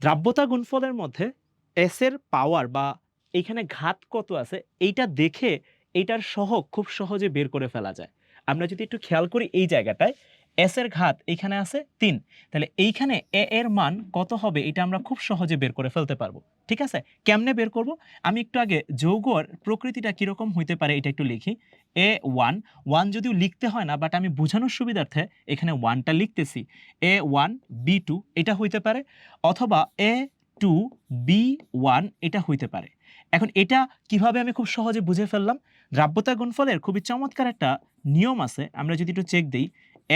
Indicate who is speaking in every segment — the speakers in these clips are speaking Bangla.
Speaker 1: দ্রাব্যতা গুণফলের মধ্যে এসের পাওয়ার বা এইখানে ঘাত কত আছে, এইটা দেখে এইটার সহ খুব সহজে বের করে ফেলা যায়। আমরা যদি একটু খেয়াল করি এই জায়গাটায় এস এর ঘাত এইখানে আছে তিন। তাহলে এইখানে এ এর মান কত হবে এটা আমরা খুব সহজে বের করে ফেলতে পারব। ঠিক আছে? কেমনে বের করব? আমি একটু আগে যৌগর প্রকৃতিটা কীরকম হইতে পারে এটা একটু লিখি। এ ওয়ান ওয়ান যদিও লিখতে হয় না বাট আমি বোঝানোর সুবিধার্থে এখানে ওয়ানটা লিখতেছি। এ ওয়ান, বি টু, এটা হইতে পারে, অথবা এ টু, বি ওয়ান, এটা হইতে পারে। এখন এটা কীভাবে আমি খুব সহজে বুঝে ফেললাম? দ্রাব্যতা গুণফলের খুবই চমৎকার একটা নিয়ম আছে। আমরা যদি একটু চেক দিই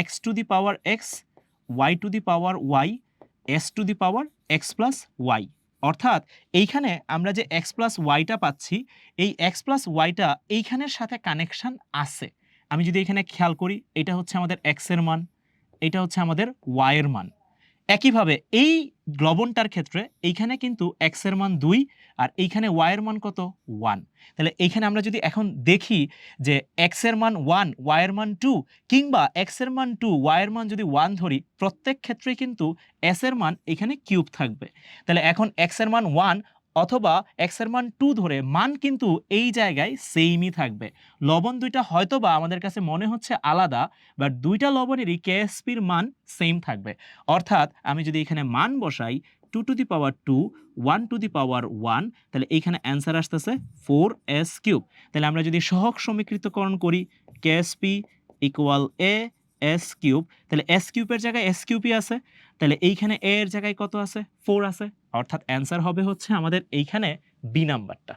Speaker 1: x to the power x y to the power y s to the power x plus y অর্থাৎ এইখানে আমরা যে এক্স প্লাস ওয়াইটা পাচ্ছি, এই এক্স প্লাস ওয়াইটা এইখানের সাথে কানেকশন আছে। আমি যদি এখানে খেয়াল করি, এটা হচ্ছে আমাদের এক্সের মান, এটা হচ্ছে আমাদের ওয়াইয়ের মান। একইভাবে এই লবণটার ক্ষেত্রে এইখানে কিন্তু এক্সের মান দুই আর এইখানে ওয়াইয়ের মান কত? ওয়ান তাহলে এইখানে আমরা যদি এখন দেখি যে এক্সের মান ওয়ান ওয়াইয়ের মান টু কিংবা এক্সের মান টু ওয়াইয়ের মান যদি ওয়ান ধরি, প্রত্যেক ক্ষেত্রে কিন্তু এস এর মান এখানে কিউব থাকবে। তাহলে এখন এক্সের মান ওয়ান অথবা এক্সের মান টু ধরে মান কিন্তু এই জায়গায় সেমই থাকবে। লবণ দুইটা হয়তো বা আমাদের কাছে মনে হচ্ছে আলাদা বাট দুইটা লবণেরই কেএসপির মান সেম থাকবে। অর্থাৎ আমি যদি এখানে মান বসাই two to the power two one to the power one তাহলে এইখানে অ্যান্সার আসতেছে ফোর এস কিউব তাহলে আমরা যদি সহক সমীকৃতকরণ করি K S P equal a s cube তাহলে এস কিউবের জায়গায় এস কিউবই আছে। তাহলে এইখানে এ এর জায়গায় কত আছে? ফোর আছে। অর্থাৎ অ্যান্সার হবে হচ্ছে আমাদের এইখানে বি নাম্বারটা